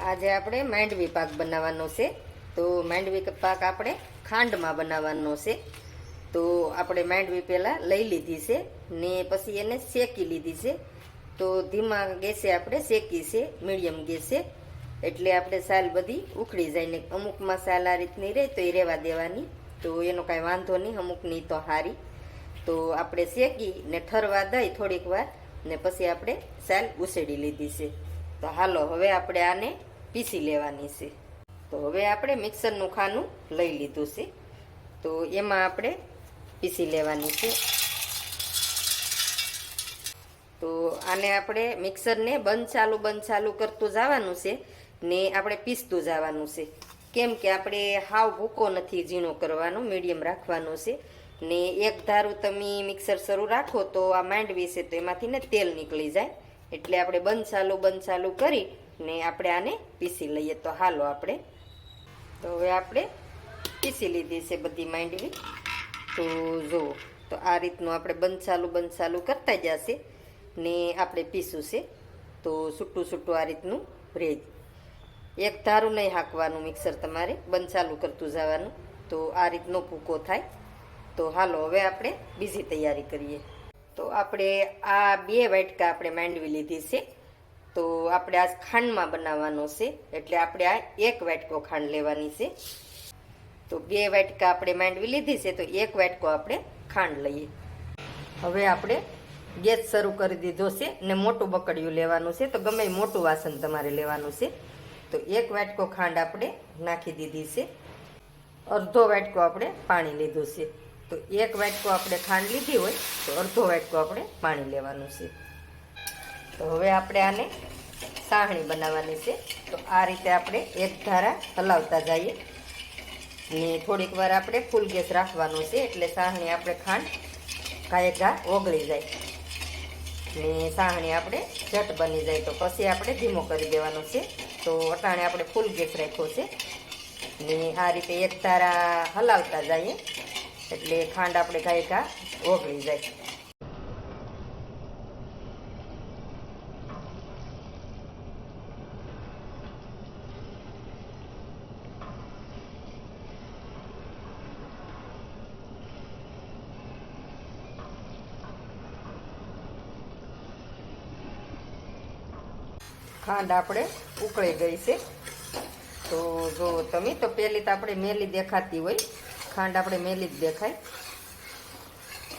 આજે આપણે માંડવી પાક બનાવવાનો છે. તો માંડવી પાક આપણે ખાંડમાં બનાવવાનો છે. તો આપણે માંડવી પહેલાં લઈ લીધી છે ને પછી એને શેકી લીધી છે. તો ધીમા ગેસે આપણે શેકી છે, મીડિયમ ગેસે. એટલે આપણે સાલ બધી ઉખડી જાય ને અમુકમાં સાલ આ રીતની રહે તો એ રહેવા દેવાની. તો એનો કાંઈ વાંધો નહીં, અમુકની તો હારી. તો આપણે શેકી ને ઠરવા દઈ થોડીક વાર ને પછી આપણે સાલ ઉછેડી લીધી છે. તો હાલો, હવે આપણે આને પીસી લેવાની છે. તો હવે આપણે મિક્સરનું ખાનું લઈ લીધું છે. તો એમાં આપણે પીસી લેવાની છે. તો આને આપણે મિક્સરને બંધ ચાલુ બંધ ચાલુ કરતું જવાનું છે ને આપણે પીસતું જવાનું છે. કેમ કે આપણે હાવ ભૂકો નથી ઝીણો કરવાનો, મીડિયમ રાખવાનો છે. ને એક ધારું તમે મિક્સર શરૂ રાખો તો આ માંડવી છે તો એમાંથી ને તેલ નીકળી જાય. એટલે આપણે બંધ ચાલુ કરી ને આપણે આને પીસી લઈએ. તો હાલો આપણે. તો હવે આપણે પીસી લીધી છે બધી માંડવી. તો જુઓ, તો આ રીતનું આપણે બંધ ચાલુ કરતા જશે ને આપણે પીસું છે. તો છૂટું છૂટું આ રીતનું રેજ. એક ધારું નહીં હાંકવાનું મિક્સર તમારે, બંધ ચાલુ કરતું જવાનું. તો આ રીતનો ભૂકો થાય. તો હાલો હવે આપણે બીજી તૈયારી કરીએ. તો આપણે આ બે વાટકા આપણે માંડવી લીધી છે. તો આપણે આ ખાંડમાં બનાવવાનો છે. એટલે આપણે આ એક વાટકો ખાંડ લેવાની છે. તો બે વાટકા આપણે માંડવી લીધી છે, તો એક વાટકો આપણે ખાંડ લઈએ. હવે આપણે ગેસ શરૂ કરી દીધો છે ને મોટું બકડિયું લેવાનું છે. તો ગમે મોટું વાસણ તમારે લેવાનું છે. તો એક વાટકો ખાંડ આપણે નાખી દીધી છે. અડધો વાટકો આપણે પાણી લીધું છે. તો એક વાટકો આપણે ખાંડ લીધી હોય તો અડધો વાટકો આપણે પાણી લેવાનું છે. તો હવે આપણે આને સાહણી બનાવવાની છે. તો આ રીતે આપણે એક ધારા હલાવતા જઈએ. ને થોડીક વાર આપણે ફૂલ ગેસ રાખવાનો છે એટલે સાહણી આપણે ખાંડ કાંઈ ઘા ઓગળી જાય. ને સાહણી આપણે ઝટ બની જાય તો પછી આપણે ધીમો કરી દેવાનો છે. તો અટાણે આપણે ફૂલ ગેસ રાખ્યો છે. ને આ રીતે એક તારા હલાવતા જઈએ. એટલે ખાંડ આપણે કાંઈ ઘા ઓગળી જાય. ખાંડ આપણે ઉકળી ગઈ છે. તો જો તમે, તો પહેલી તો આપણે મેલી દેખાતી હોય. ખાંડ આપણે મેલી જ દેખાય.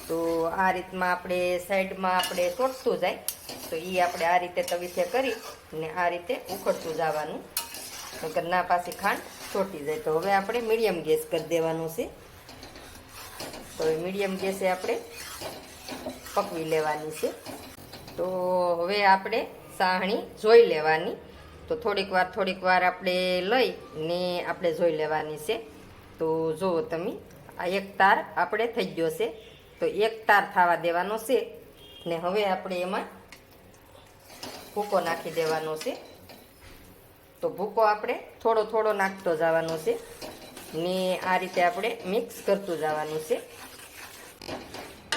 તો આ રીતમાં આપણે સાઈડમાં આપણે ચોટતું જાય. તો એ આપણે આ રીતે તવીથે કરી ને આ રીતે ઉકળતું જવાનું. નકર ના પાછી ખાંડ ચોટી જાય. તો હવે આપણે મીડિયમ ગેસ કરી દેવાનું છે. તો મીડિયમ ગેસે આપણે પકવી લેવાની છે. તો હવે આપણે સાહણી જોઈ લેવાની. તો થોડીક વાર થોડીક વાર આપણે લઈ ને આપણે જોઈ લેવાની છે. તો જુઓ તમે આ એક તાર આપણે થઈ ગયો છે, તો એક તાર થવા દેવાનો છે ને હવે આપણે એમાં ભૂકો નાખી દેવાનો છે. તો ભૂકો આપણે થોડો થોડો નાખતો જવાનો છે ને આ રીતે આપણે મિક્સ કરતું જવાનું છે.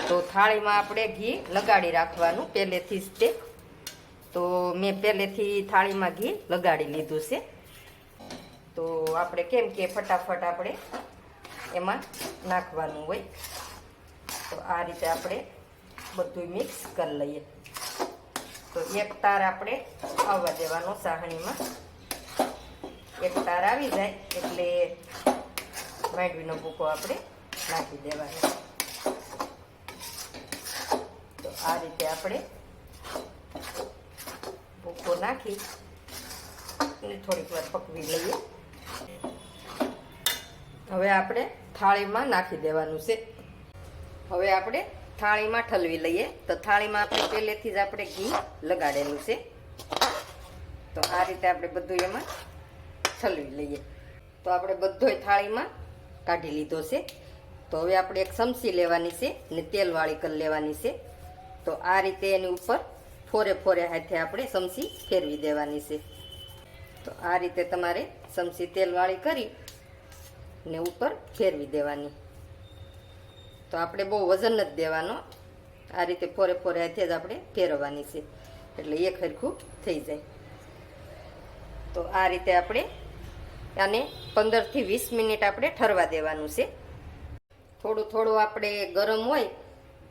તો થાળીમાં આપણે ઘી લગાડી રાખવાનું પહેલેથી જ તે. તો મેં પહેલેથી થાળીમાં ઘી લગાડી લીધું છે. તો આપણે કેમ કે ફટાફટ આપણે એમાં નાખવાનું હોય. તો આ રીતે આપણે બધું મિક્સ કરી લઈએ. તો એક તાર આપણે આવવા દેવાનો સાહણીમાં. એક તાર આવી જાય એટલે માંડવીનો ભૂકો આપણે નાખી દેવાનો. તો આ રીતે આપણે ભૂકો નાખી અને થોડીક વાર પકવી લઈએ. હવે આપણે થાળીમાં નાખી દેવાનું છે. હવે આપણે થાળીમાં ઠલવી લઈએ. તો થાળીમાં આપણે પહેલેથી જ આપણે ઘી લગાડેલું છે. તો આ રીતે આપણે બધું એમાં ઠલવી લઈએ. તો આપણે બધોય થાળીમાં કાઢી લીધો છે. તો હવે આપણે એક સમસી લેવાની છે ને તેલવાળી કરી લેવાની છે. તો આ રીતે એની ઉપર ફોરે ફોરે હાથે આપણે સમસી ફેરવી દેવાની છે. તો આ રીતે તમારે સમસી તેલવાળી કરી ને ઉપર ફેરવી દેવાની. તો આપણે બહુ વજન જ દેવાનો. આ રીતે ફોરે ફોરે હાથે જ આપણે ફેરવવાની છે. એટલે એક હરખું થઈ જાય. તો આ રીતે આપણે આને પંદરથી વીસ મિનિટ આપણે ઠરવા દેવાનું છે. થોડું થોડું આપણે ગરમ હોય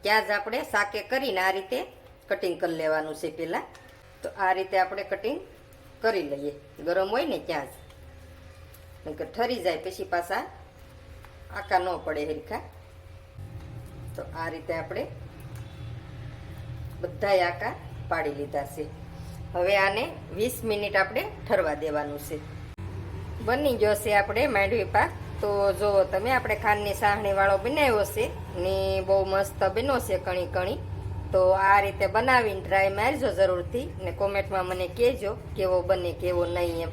ત્યાં જ આપણે શાકે કરીને આ રીતે કટિંગ કરી લેવાનું છે પહેલાં. તો આ રીતે આપણે કટિંગ કરી લઈએ. ગરમ હોય ને ત્યાં જ. કે ઠરી જાય પછી પાછા આકા ન પડે હરખા. તો આ રીતે આપણે બધા આકા પાડી લીધા છે. હવે આને વીસ મિનિટ આપણે ઠરવા દેવાનું છે. બની ગયો છે આપણે માંડવી પાક. તો જો તમે, આપણે ખાંડની સાહણી વાળો બનાવ્યો છે ને બહુ મસ્ત બન્યો છે કણી કણી તો આ રીતે બનાવીને ટ્રાય મારજો જરૂરથી ને કોમેન્ટમાં મને કહેજો કેવો બને કેવો નહીં એમ.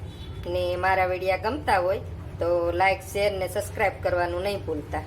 ને મારા વિડીયા ગમતા હોય તો લાઈક શેર ને સબસ્ક્રાઈબ કરવાનું નહીં ભૂલતા.